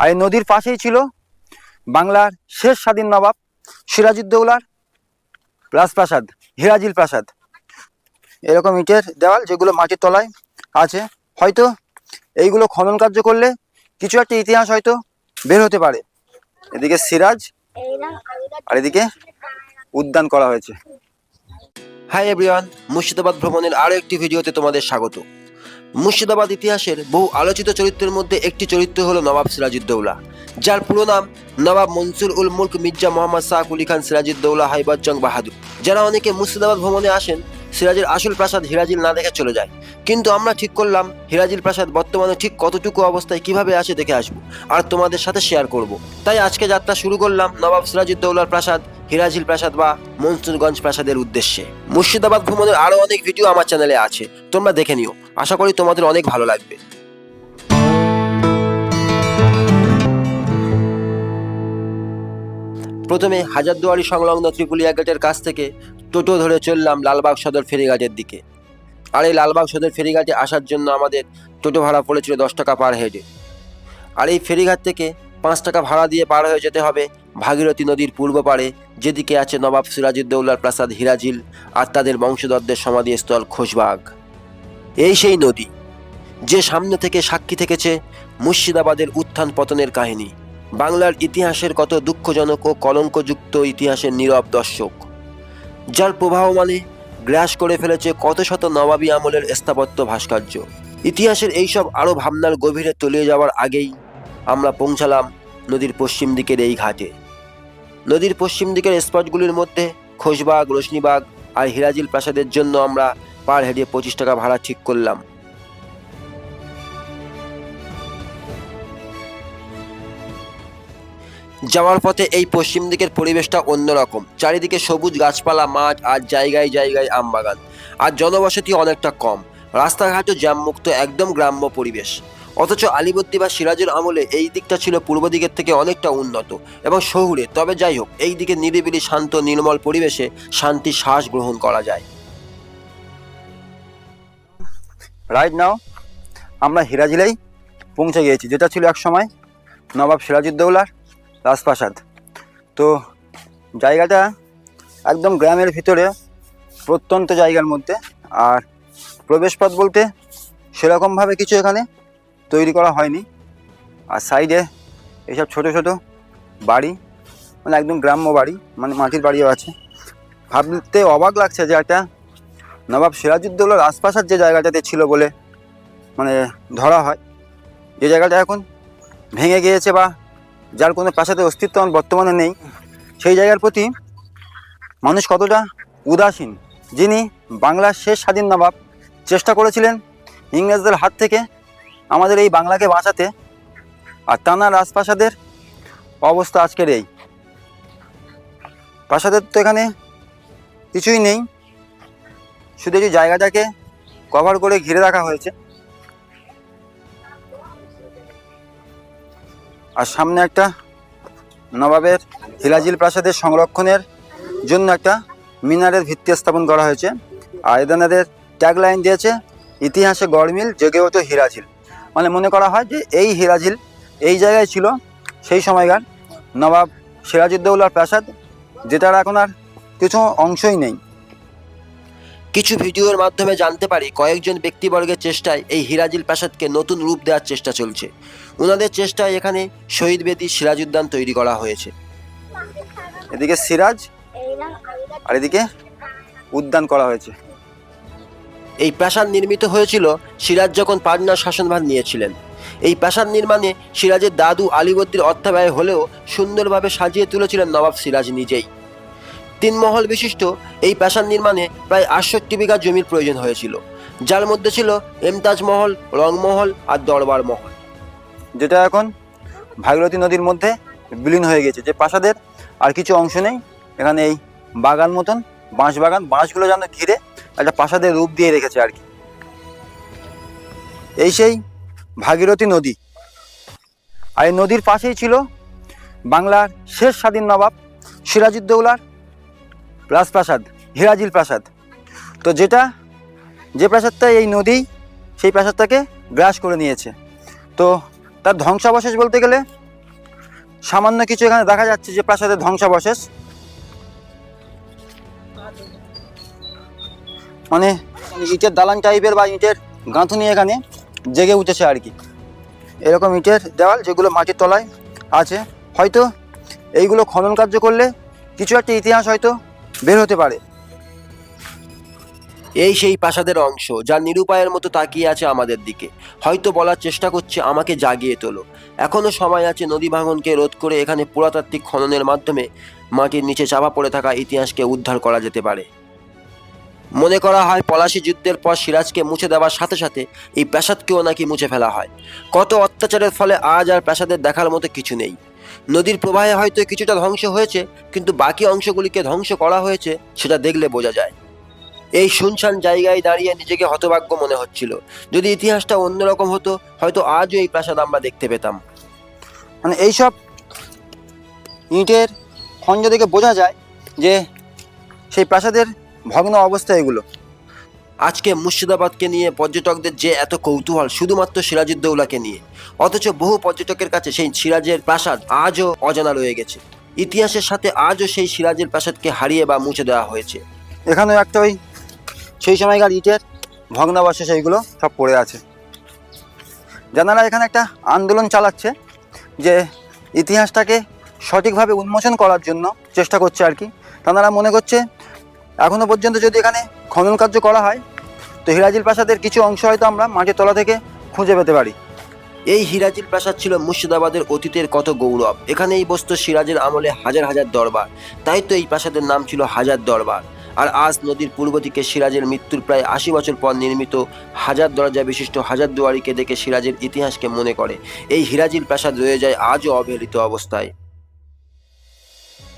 আর এই নদীর পাশেই ছিল বাংলার শেষ স্বাধীন নবাব সিরাজউদ্দৌলার রাজপ্রাসাদ, হিরাজিল প্রাসাদ। এরকম ইটের দেওয়াল যেগুলো মাটির তলায় আছে, হয়তো এইগুলো খনন কার্য করলে কিছু একটা ইতিহাস হয়তো বের হতে পারে। এদিকে সিরাজ আর এদিকে উদ্যান করা হয়েছে। হাই এভরিওয়ান মুর্শিদাবাদ ভ্রমণের আরও একটি ভিডিওতে তোমাদের স্বাগত। মুর্শিদাবাদ ইতিহাসের বহু আলোচিত চরিত্রের মধ্যে একটি চরিত্র হলো নবাব সিরাজউদ্দৌলা, যার পুরো নাম নবাব মনসুর উল মুলক মির্জা মোহাম্মদ শাহ কুলি খান সিরাজউদ্দৌলা হাইবাজজং বাহাদুর। যারা অনেকে মুর্শিদাবাদ ভ্রমণে আসেন, সিরাজের আসল প্রাসাদ হিরাজিল না দেখে চলে যায়। কিন্তু আমরা ঠিক করলাম, হিরাজিল প্রাসাদ বর্তমানে ঠিক কতটুকু অবস্থায় কীভাবে আছে দেখে আসব, আর তোমাদের সাথে শেয়ার করব। তাই আজকে যাত্রা শুরু করলাম নবাব সিরাজউদ্দৌলার প্রাসাদ হিরাজিল প্রাসাদ বা মনসুরগঞ্জ প্রাসাদের উদ্দেশ্যে। মুর্শিদাবাদ ভ্রমণের আরও অনেক ভিডিও আমার চ্যানেলে আছে। তোমরা দেখে নিও। আশা করি তোমাদের অনেক ভালো লাগবে। প্রথমে হাজারদুয়ারি সংলগ্ন ত্রিপুলিয়া গেটের কাছ থেকে টোটো ধরে চললাম লালবাগ সদর ফেরিঘাটের দিকে। আর এই লালবাগ সদর ফেরিঘাটে আসার জন্য আমাদের টোটো ভাড়া পড়েছিল দশ টাকা পার হেডে। আর এই ফেরিঘাট থেকে পাঁচ টাকা ভাড়া দিয়ে পার হয়ে যেতে হবে। ভাগীরথী নদীর পূর্ব পাড়ে যেদিকে আছে নবাব সিরাজউদ্দৌলার প্রাসাদ হিরাজিল আর তাদের বংশধরদের সমাধিস্থল খোশবাগ এই সেই নদী, যে সামনে থেকে সাক্ষী থেকেছে মুর্শিদাবাদের উত্থান পতনের কাহিনী, বাংলার ইতিহাসের কত দুঃখজনক ও কলঙ্কযুক্ত ইতিহাসের নীরব দর্শক, যার প্রবাহ মানে গ্রাস করে ফেলেছে কত শত নবাবী আমলের স্থাপত্য ভাস্কর্য। ইতিহাসের এইসব আরও ভাবনার গভীরে তলিয়ে যাওয়ার আগেই আমরা পৌঁছালাম নদীর পশ্চিম দিকের এই ঘাটে। নদীর পশ্চিম দিকের স্পটগুলির মধ্যে খোশবাগ, রোশনিবাগ আর হিরাজিল প্রাসাদের জন্য আমরা পার হেডে পঁচিশ টাকা ভাড়া ঠিক করলাম। যাওয়ার পথে এই পশ্চিম দিকের পরিবেশটা অন্যরকম। চারিদিকে সবুজ গাছপালা, মাঠ আর জায়গায় জায়গায় আমবাগান। আর জনবসতি অনেকটা কম। রাস্তাঘাটও জ্যামমুক্ত, একদম গ্রাম্য পরিবেশ। অথচ আলিবর্দী বা সিরাজের আমলে এই দিকটা ছিল পূর্ব দিকের থেকে অনেকটা উন্নত এবং শহুরে। তবে যাই হোক, এই দিকে নিরিবিলি শান্ত, নির্মল পরিবেশে শান্তির শ্বাস গ্রহণ করা যায়। রাইট নাও আমরা হিরাজিলেই পৌঁছে গিয়েছি। যেটা ছিল এক সময় নবাব সিরাজউদ্দৌলার রাজপ্রাসাদ। তো জায়গাটা একদম গ্রামের ভিতরে, প্রত্যন্ত জায়গার মধ্যে। আর প্রবেশপথ বলতে সেরকমভাবে কিছু এখানে তৈরি করা হয়নি। আর সাইডে এইসব ছোট ছোট বাড়ি মানে একদম গ্রাম্য বাড়ি মানে মাটির বাড়িও আছে। ভাবতে অবাক লাগছে যে একটা নবাব সিরাজউদ্দৌলার রাজপ্রাসাদ যে জায়গাটাতে ছিল বলে মানে ধরা হয়। যে জায়গাটা এখন ভেঙে গিয়েছে বা যার কোনো প্রাসাদের অস্তিত্ব বর্তমানে নেই, সেই জায়গার প্রতি মানুষ কতটা উদাসীন, যিনি বাংলার শেষ স্বাধীন নবাব, চেষ্টা করেছিলেন ইংরেজদের হাত থেকে আমাদের এই বাংলাকে বাঁচাতে আর টানা রাজপ্রাসাদের অবস্থা আজকের এই। প্রাসাদের তো এখানে কিছুই নেই। শুধু এই জায়গাটাকে কভার করে ঘিরে রাখা হয়েছে। আর সামনে একটা নবাবের হিলাজিল প্রাসাদের সংরক্ষণের জন্য একটা মিনারের ভিত্তি স্থাপন করা হয়েছে। আর এদের ট্যাগ লাইন দিয়েছে, ইতিহাসে গড়মিল, জেগে ওঠো হিরাঝিল মানে মনে করা হয় যে এই হিরাঝিল এই জায়গায় ছিল সেই সময়কার নবাব সিরাজউদ্দৌলার প্রাসাদ যেটার এখন আর কিছু অংশই নেই। কিছু ভিডিওর মাধ্যমে জানতে পারি কয়েকজন ব্যক্তিবর্গের চেষ্টায় এই হিরাজিল প্রাসাদকে নতুন রূপ দেওয়ার চেষ্টা চলছে। ওনাদের চেষ্টায় এখানে শহীদ বেদী সিরাজ উদ্যান তৈরি করা হয়েছে। এদিকে সিরাজ আর এদিকে উদ্যান করা হয়েছে। এই প্রাসাদ নির্মিত হয়েছিল সিরাজ যখন পাটনার শাসনভার নিয়েছিলেন। এই প্রাসাদ নির্মাণে সিরাজের দাদু আলিবর্দির অর্থাব্যয় হলেও সুন্দরভাবে সাজিয়ে তুলেছিলেন নবাব সিরাজ নিজেই। তিন মহল বিশিষ্ট এই প্রাসাদ নির্মাণে প্রায় আটষট্টি বিঘা জমির প্রয়োজন হয়েছিল, যার মধ্যে ছিল এমতাজ মহল, রংমহল আর দরবার মহল। যেটা এখন ভাগীরথী নদীর মধ্যে বিলীন হয়ে গেছে। যে প্রাসাদের আর কিছু অংশ নেই, এখানে এই বাগান মতন বাঁশ বাগান বাঁশগুলো যেন ঘিরে একটা প্রাসাদের রূপ দিয়ে রেখেছে আর কি। এই সেই ভাগীরথী নদী। আর এই নদীর পাশেই ছিল বাংলার শেষ স্বাধীন নবাব সিরাজউদ্দৌলার রাজপ্রাসাদ, হিরাজিল প্রাসাদ। তো যেটা, যে প্রাসাদটা এই নদী, সেই প্রাসাদটাকে গ্রাস করে নিয়েছে। তো তার ধ্বংসাবশেষ বলতে গেলে সামান্য কিছু এখানে দেখা যাচ্ছে যে প্রাসাদের ধ্বংসাবশেষ। মানে ইটের দালান টাইপের বা ইটের গাঁথুনি এখানে জেগে উঠেছে আর কি। এরকম ইটের দেওয়াল যেগুলো মাটির তলায় আছে। হয়তো এইগুলো খনন কার্য করলে কিছু একটা ইতিহাস হয়তো বের হতে পারে। এই সেই প্রাসাদের অংশ যা নিরুপায়ের মতো তাকিয়ে আছে আমাদের দিকে। হয়তো বলার চেষ্টা করছে, আমাকে জাগিয়ে তোলো। এখনও সময় আছে নদী ভাঙনকে রোধ করে এখানে পুরাতাত্ত্বিক খননের মাধ্যমে মাটির নিচে চাপা পড়ে থাকা ইতিহাসকে উদ্ধার করা যেতে পারে। মনে করা হয় পলাশি যুদ্ধের পর সিরাজকে মুছে দেওয়ার সাথে সাথে এই প্রাসাদকেও নাকি মুছে ফেলা হয়। কত অত্যাচারের ফলে আজ আর প্রাসাদের দেখার মতো কিছু নেই। নদীর প্রবাহে হয়তো কিছুটা ধ্বংস হয়েছে, কিন্তু বাকি অংশগুলিকে ধ্বংস করা হয়েছে সেটা দেখলে বোঝা যায়। এই শুনশান জায়গায় দাঁড়িয়ে নিজেকে হতভাগ্য মনে হচ্ছিল। যদি ইতিহাসটা অন্যরকম হতো, হয়তো আজও এই প্রাসাদ আমরা দেখতে পেতাম। মানে এইসব ইটের খঞ্জ দেখে বোঝা যায় যে সেই প্রাসাদের ভগ্ন অবস্থা এগুলো। আজকে মুর্শিদাবাদকে নিয়ে পর্যটকদের যে এত কৌতূহল, শুধুমাত্র সিরাজউদ্দৌলাকে নিয়ে। অথচ বহু পর্যটকের কাছে সেই সিরাজের প্রাসাদ আজও অজানা রয়ে গেছে। ইতিহাসের সাথে আজও সেই সিরাজের প্রাসাদকে হারিয়ে বা মুছে দেওয়া হয়েছে। এখানেও একটা ওই সেই সময়কার ইটের ভগ্নাবশেষ এইগুলো সব পড়ে আছে। জানারা এখানে একটা আন্দোলন চালাচ্ছে, যে ইতিহাসটাকে সঠিকভাবে উন্মোচন করার জন্য চেষ্টা করছে আর কি। তারা মনে করছে এখনও পর্যন্ত যদি এখানে খনন কার্য করা হয়, তো হিরাজিল প্রাসাদের কিছু অংশ হয়তো আমরা মাটির তলা থেকে খুঁজে পেতে পারি। এই হিরাজিল প্রাসাদ ছিল মুর্শিদাবাদের অতীতের কত গৌরব। এখানেই বসত সিরাজের আমলে হাজার হাজার দরবার। তাই তো এই প্রাসাদের নাম ছিল হাজার দরবার। আর আজ নদীর পূর্ব দিকে সিরাজের মৃত্যুর প্রায় আশি বছর পর নির্মিত হাজার দরজা বিশিষ্ট হাজার দুয়ারিকে দেখে সিরাজের ইতিহাসকে মনে করে। এই হিরাজিল প্রাসাদ রয়ে যায় আজও অবহেলিত অবস্থায়।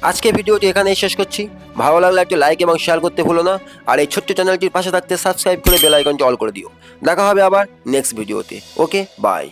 আজকে ভিডিওটি এখানেই শেষ করছি। ভালো লাগলে একটি লাইক এবং শেয়ার করতে ভুলো না। আর এই ছোট্ট চ্যানেলটির পাশে থাকতে সাবস্ক্রাইব করে বেলাইকনটি অল করে দিও। দেখা হবে আবার নেক্সট ভিডিওতে ওকে বাই